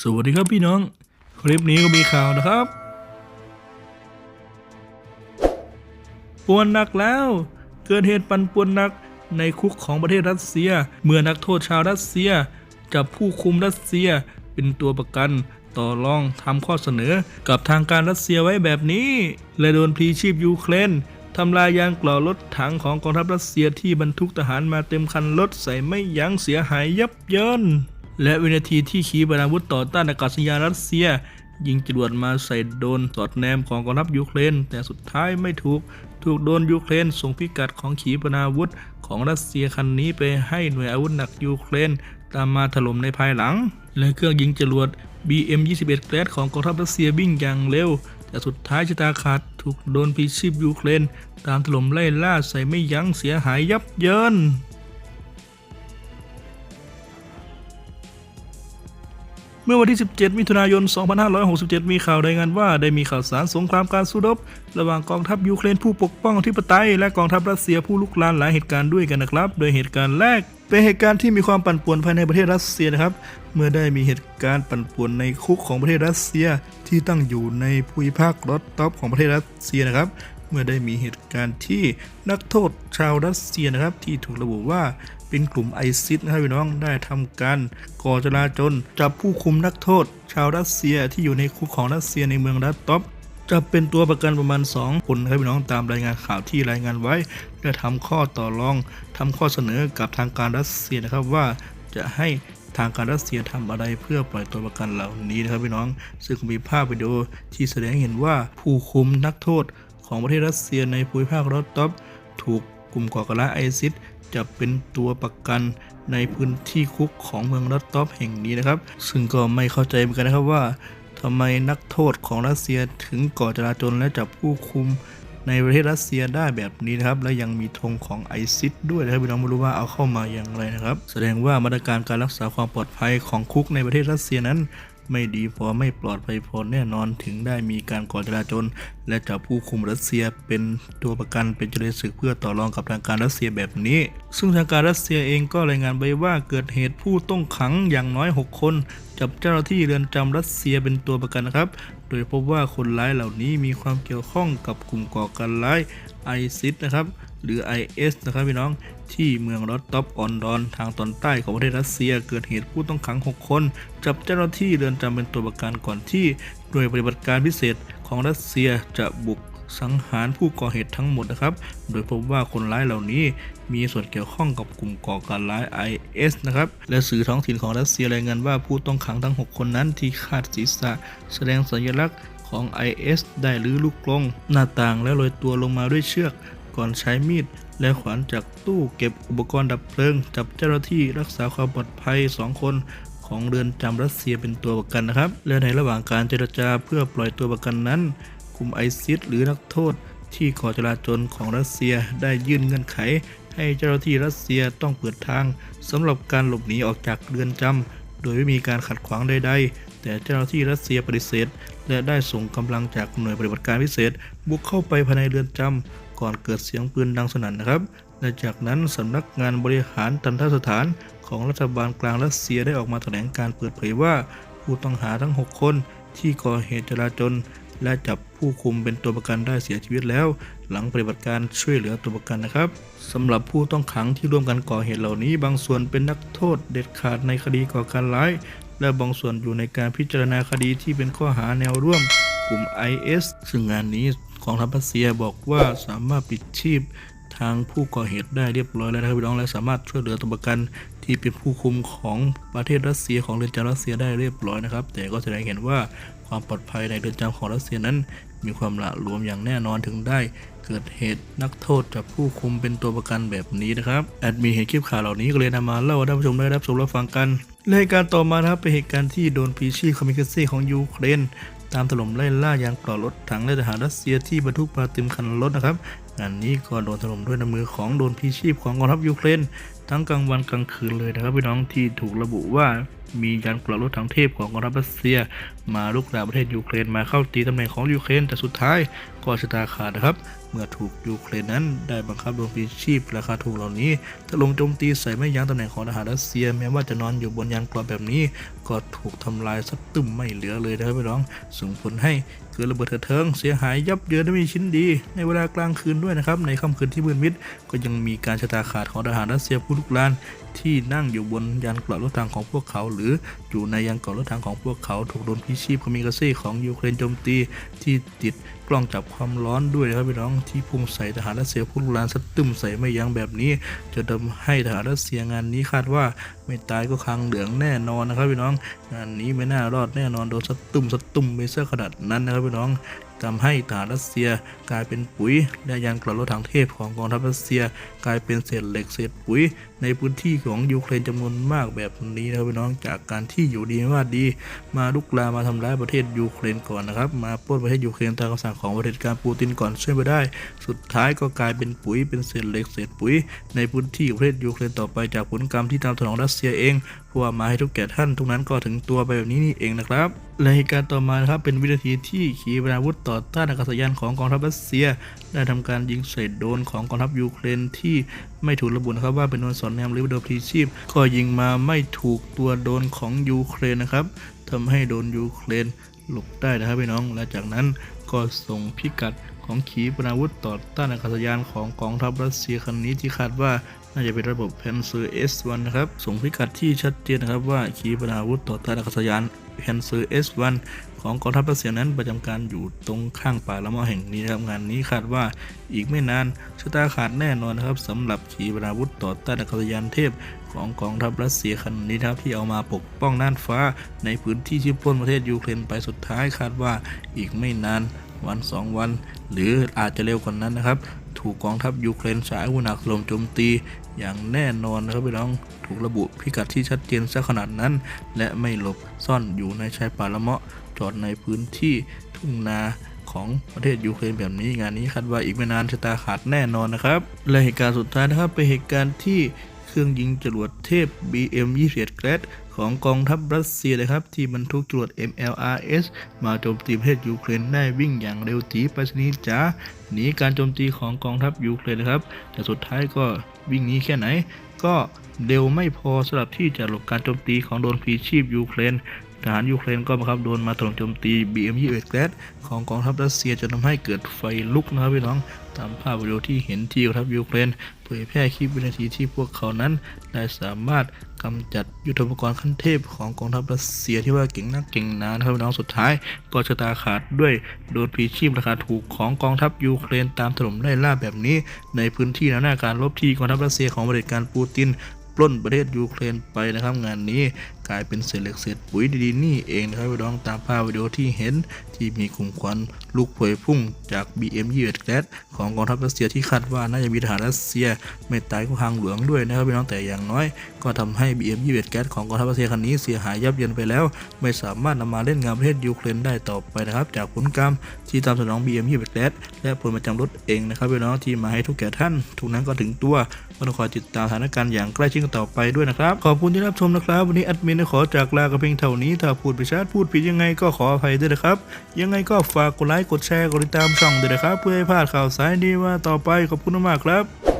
สวัสดีครับพี่น้อง คลิปนี้ก็มีข่าวนะครับปวนหนักแล้ว เกิดเหตุปั่นป่วนหนักในคุกของประเทศรัสเซีย เมื่อนักโทษชาวรัสเซียจับผู้คุมรัสเซียเป็นตัวประกันต่อรองทำข้อเสนอกับทางการรัสเซียไว้แบบนี้ และโดนพลีชีพยูเครนทำลายยางกล่อรถถังของกองทัพรัสเซียที่บรรทุกทหารมาเต็มคันรถใส่ไม่ยั้งเสียหายยับเยิน และวินาทีที่ขีปนาวุธต่อต้านอากาศยานรัสเซีย ยิงจรวดมาใส่โดนสอดแนมของกองทัพยูเครน แต่สุดท้ายไม่ถูก ถูกโดนยูเครนส่งพิกัดของขีปนาวุธของรัสเซียคันนี้ไปให้หน่วยอาวุธหนักยูเครน ตามมาถล่มในภายหลัง และเครื่องยิงจรวด BM-21 แกลดของกองทัพรัสเซียวิ่งอย่างเร็ว แต่สุดท้ายชะตาขาดถูกโดนพีชีพยูเครน ตามถล่มไล่ล่าใส่ไม่ยั้งเสียหายยับเยิน มื่อวันที่ 17 มิถุนายน 2567 มีข่าวรายงานว่าได้มีข่าวสารสงครามการสู้รบ ระหว่างกองทัพยูเครนผู้ปกป้องอธิปไตย และกองทัพรัสเซียผู้ลุกลานหลายเหตุการณ์ด้วยกันนะครับ โดยเหตุการณ์แรกเป็นเหตุการณ์ที่มีความปั่นป่วนภายในประเทศรัสเซียนะครับ เมื่อได้มีเหตุการณ์ปั่นป่วนในคุกของประเทศรัสเซีย ที่ตั้งอยู่ในภูมิภาครอสตอฟของประเทศรัสเซียนะครับเมื่อได้มีเหตุการณ์ที่นักโทษชาวรัสเซียนะครับ ที่ถูกระบุว่า เป็นกลุ่มไอซิสนะครับพี่น้องได้ทำการก่อจลาจลจับผู้คุมนักโทษ ชาวรัสเซียที่อยู่ในคุกของรัสเซียในเมืองรัสตอฟจับเป็นตัวประกันประมาณ 2 คนนะครับพี่น้องตามรายงานข่าวที่รายงานไว้และทำข้อต่อรองทำข้อเสนอกับทางการรัสเซียนะครับว่าจะให้ทางการรัสเซียทำอะไรเพื่อปล่อยตัวประกันเหล่านี้นะครับพี่น้อง ซึ่งมีภาพวิดีโอที่แสดงเห็นว่าผู้คุมนักโทษของประเทศรัสเซียในภูมิภาครอสตอฟถูกกลุ่มก่อการร้ายไอซิส จับเป็นตัวประกันในพื้นที่คุกของเมืองรอสตอฟแห่งนี้นะครับ ซึ่งก็ไม่เข้าใจเหมือนกันนะครับว่าทำไมนักโทษของรัสเซียถึงก่อจลาจลและจับผู้คุมในประเทศรัสเซียได้แบบนี้นะครับ และยังมีธงของไอซิสด้วยนะครับพี่น้องไม่รู้ว่าเอาเข้ามาอย่างไรนะครับ แสดงว่ามาตรการการรักษาความปลอดภัยของคุกในประเทศรัสเซียนั้น ไม่ดีพอไม่ปลอดภัยพอแน่นอนถึงได้มีการก่อจลาจลและจับผู้คุมรัสเซียเป็นตัวประกันเป็นเจริญศึกเพื่อต่อรองกับทางการรัสเซียแบบนี้ ซึ่งทางการรัสเซียเองก็รายงานไปว่าเกิดเหตุผู้ต้องขังอย่างน้อย 6 คน จับเจ้าหน้าที่เรือนจำรัสเซียเป็นตัวประกันนะครับ โดยพบว่าคนร้ายเหล่านี้มีความเกี่ยวข้องกับกลุ่มก่อการร้ายไอซิสนะครับหรือ IS นะครับพี่น้องที่เมืองรอสตอฟออนดอน ทางตอนใต้ของประเทศรัสเซีย เกิดเหตุผู้ต้องขัง 6 คน จับเจ้าหน้าที่เรือนจำเป็นตัวประกันก่อนที่หน่วยปฏิบัติการพิเศษของรัสเซียจะบุก สังหารผู้ก่อเหตุทั้งหมดนะครับ โดยพบว่าคนร้ายเหล่านี้มีส่วนเกี่ยวข้องกับกลุ่มก่อการร้าย IS นะครับ และสื่อท้องถิ่นของรัสเซียรายงานว่าผู้ต้องขังทั้ง 6 คนนั้นที่คาดศีรษะ แสดงสัญลักษณ์ของ IS ได้หรือลูกกลงหน้าต่างและโรยตัวลงมาด้วยเชือก ก่อนใช้มีดและขวานจากตู้เก็บอุปกรณ์ดับเพลิง จับเจ้าหน้าที่รักษาความปลอดภัย 2 คนของเรือนจำรัสเซียเป็นตัวประกันนะครับ และในระหว่างการเจรจาเพื่อปล่อยตัวประกันนั้นุมไอซิสหรือนักโทษที่ก่อจลาจลของรัสเซียได้ยื่นเงื่อนไข ให้เจ้าหน้าที่รัสเซียต้องเปิดทางสำหรับการหลบหนีออกจากเรือนจำโดยไม่มีการขัดขวางใดๆ แต่เจ้าหน้าที่รัสเซียปฏิเสธ และได้ส่งกำลังจากหน่วยปฏิบัติการพิเศษ บุกเข้าไปภายในเรือนจำก่อนเกิดเสียงปืนดังสนั่นนะครับและจากนั้นสำนักงานบริหารทันทสถานของรัฐบาลกลางรัสเซียได้ออกมาแถลงการเปิดเผยว่าผู้ต้องหาทั้ง 6 คนที่ก่อเหตุจลาจล และจับผู้คุมเป็นตัวประกันได้เสียชีวิตแล้ว หลังปฏิบัติการช่วยเหลือตัวประกันนะครับสำหรับผู้ต้องขังที่ร่วมกันก่อเหตุเหล่านี้ บางส่วนเป็นนักโทษเด็ดขาดในคดีก่อการร้าย และบางส่วนอยู่ในการพิจารณาคดีที่เป็นข้อหาแนวร่วมกลุ่ม IS ซึ่งงานนี้ของทัพรัสเซียบอกว่าสามารถปิดชีพทางผู้ก่อเหตุได้เรียบร้อยแล้วนะครับพี่น้องและสามารถช่วยเหลือตัวประกันที่เป็นผู้คุมของประเทศรัสเซียของเรือนจำรัสเซียได้เรียบร้อยนะครับ แต่ก็แสดงเห็นว่า ความปลอดภัยในเรือนจำของรัสเซียนั้น มีความหละหลวมอย่างแน่นอนถึงได้ เกิดเหตุนักโทษจับผู้คุมเป็นตัวประกันแบบนี้นะครับแอดมีเห็นคลิปข่าวเหล่านี้ก็เลยนำมาเล่าให้ท่านผู้ชมได้รับชมรับฟังกันและเหตุการณ์ต่อมานะครับเป็นเหตุการณ์ที่โดนพีชีคอมมิคเซ่ของยูเครนตามถล่มไล่ล่ายางปลอรถถังและทหารรัสเซียที่บรรทุกมาเต็มคันรถนะครับงานนี้ก็โดนถล่มด้วยน้ำมือของโดนพีชีพของกองทัพยูเครน ทั้งกลางวันกลางคืนเลยนะครับพี่น้องที่ถูกระบุว่า มียานปลอดรถถังเทพของกองทัพรัสเซีย มาลุกรานประเทศยูเครนมาเข้าตีตำแหน่งของยูเครนแต่สุดท้ายก็ชะตาขาดนะครับ เมื่อถูกยูเครนนั้นได้บังคับโดนปีชีพราคาถูกเหล่านี้ถล่มโจมตีใส่ไม่ยั้งตำแหน่งของทหารรัสเซีย แม้ว่าจะนอนอยู่บนยานกราะแบบนี้ ก็ถูกทำลายสักตึมไม่เหลือเลยนะครับพี่น้อง ส่งผลให้เกิดระเบิดเถิดเทิงเสียหายยับเยินไม่มีชิ้นดี ในเวลากลางคืนด้วยนะครับในค่ำคืนที่มืดมิดก็ยังมีการชะตาขาดของทหารรัสเซียผู้ลุกลาน ที่นั่งอยู่บนยานเกราะรถถังของพวกเขา หรืออยู่ในยานเกราะรถถังของพวกเขาถูกโดนพิชีพคามิกาเซ่ของยูเครนโจมตีที่ติดกล้องจับความร้อนด้วยนะครับพี่น้องที่พุ่งใส่ทหารรัสเซียผู้ลุกลานสดตึมใส่ไม่ยั้งแบบนี้ จะทำให้ทหารรัสเซียงานนี้คาดว่าไม่ตายก็คางเหลืองแน่นอนนะครับพี่น้องงานนี้ไม่น่ารอดแน่นอนโดนสดตุ่มสดตุ่มไปเสื้อขนาดนั้นนะครับพี่น้องทำให้ทหารรัสเซียกลายเป็นปุ๋ยและยานกระรถถังเทพของกองทัพรัสเซีย กลายเป็นเศษเหล็กเศษปุ๋ย ในพื้นที่ของยูเครนจำนวนมากแบบนี้นะครับพี่น้องจากการที่อยู่ดีไม่ว่าดี มาลุกลามมาทำร้ายประเทศยูเครนก่อนนะครับ มาปล้นประเทศยูเครนตามคำสั่งของประเทศการปูตินก่อนช่วยไม่ได้ สุดท้ายก็กลายเป็นปุ๋ยเป็นเศษเหล็กเศษปุ๋ย ในพื้นที่ประเทศยูเครนต่อไปจากผลกรรมที่ตามสนองรัสเซียเองพวมาให้ทุกแก่ท่านทุกนั้นก็ถึงตัวไปแบบนี้นี่เองนะครับและเหตุการณ์ต่อมานะครับเป็นวินาทีที่ขีปนาวุธต่อต้านอากาศยานของกองทัพรัสเซีย ได้ทำการยิงใส่โดนของกองทัพยูเครนที่ ไม่ถูกระบุนะครับว่าเป็นโดนสอนแนมหรือโดรนพลีชีพ ก็ยิงมาไม่ถูกตัวโดนของยูเครนนะครับทำให้โดนยูเครนหลบได้นะครับพี่น้องและจากนั้นก็ส่งพิกัดของขีปนาวุธต่อต้านอากาศยานของกองทัพรัสเซียคันนี้ที่คาดว่าน่าจะเป็นระบบแพนเซอร์ S1 นะครับ ส่งพิกัดที่ชัดเจนนะครับว่าขีปนาวุธต่อต้านอากาศยาน แพนเซอร์ S1 ของกองทัพรัสเซียนั้นประจำการอยู่ตรงข้างป่าละมาะแห่งนี้นะครับงานนี้คาดว่าอีกไม่นานชะตาขาดแน่นอนนะครับสำหรับขีปนาวุธต่อต้านอากาศยานเทพของกองทัพรัสเซียคันนี้นะครับที่เอามาปกป้องน่านฟ้า ในพื้นที่ที่ปล้นประเทศยูเครนไปสุดท้ายคาดว่าอีกไม่นานวันสองวัน หรืออาจจะเร็วกว่านั้นนะครับ ถูกกองทัพยูเครนใช้อาวุธหนักลมโจมตี อย่างแน่นอนนะครับพี่น้องถูกระบุพิกัดที่ชัดเจนซะขนาดนั้น และไม่หลบซ่อนอยู่ในชายป่าละเมาะจอดในพื้นที่ทุ่งนาของประเทศยูเครนแบบนี้งานนี้คาดว่าอีกไม่นานชะตาขาดแน่นอนนะครับ และเหตุการณ์สุดท้ายนะครับเป็นเหตุการณ์ที่เครื่องยิงจรวดเทพ BM-21 แกรดของกองทัพรัสเซียนะครับ ที่บรรทุกจรวด MLRS มาโจมตีประเทศยูเครนได้วิ่งอย่างเร็วจีไปสนีย์จ๋าหนีการโจมตีของกองทัพยูเครนนะครับ แต่สุดท้ายก็ วิ่งหนีแค่ไหน ก็เร็วไม่พอสำหรับที่จะหลบการโจมตีของโดรนพีชีพยูเครน ทหารยูเครนก็บังคับโดนมาถล่มโจมตี BM-21 แกรดของกองทัพรัสเซียจนทำให้เกิดไฟลุกนะครับพี่น้องตามภาพวิดีโอที่เห็นที่กองทัพยูเครนเผยแพร่คลิปวินาทีที่พวกเขานั้นได้สามารถกำจัดยุทโธปกรณ์ขั้นเทพของกองทัพรัสเซียที่ว่าเก่งนักเก่งหนานะครับพี่น้องสุดท้าย ก็ชะตาขาดด้วยโดนพีชีพราคาถูกของกองทัพยูเครนตามถล่มไล่ล่าแบบนี้ ในพื้นที่แนวหน้าการรบที่กองทัพรัสเซียของเผด็จการปูตินปล้นประเทศยูเครนไปนะครับงานนี้กลายเป็นเศษเหล็กเศษปุ๋ยดีๆนี่เองนะครับพี่น้องตามภาพวิดีโอที่เห็นที่มีกลุ่มควันลุกพวยพุ่งจาก BM-21 แกรดของกองทัพรัสเซียที่คาดว่าน่าจะมีทหารรัสเซียไม่ตายก็หางหลืองด้วยนะครับพี่น้องแต่อย่างน้อย ก็ทำให้ BM-21 แกรดของกองทัพรัสเซียคันนี้เสียหายยับเยินไปแล้ว ไม่สามารถนำมาเล่นงานประเทศยูเครนได้ต่อไปนะครับ จากผลกรรมที่ตามสนอง BM-21 แกรดและผลประจำรถเองนะครับพี่น้องที่มาให้ทุกแก่ท่านทุกนั้นก็ถึงตัวก็ต้องคอยติดตามสถานการณ์อย่างใกล้ชิดต่อไปด้วยนะครับขอบคุณที่รับชมนะครับวันนี้แอดมินขอจากลากันเพียงเท่านี้ถ้าพูดไปชัดพูดผิดยังไงก็ขออภัยด้วยนะครับ ยังไงก็ฝากกดไลค์กดแชร์กดติดตามช่องด้วยนะครับ เพื่อให้พลาดข่าวสารดีว่าต่อไปขอบคุณมากครับ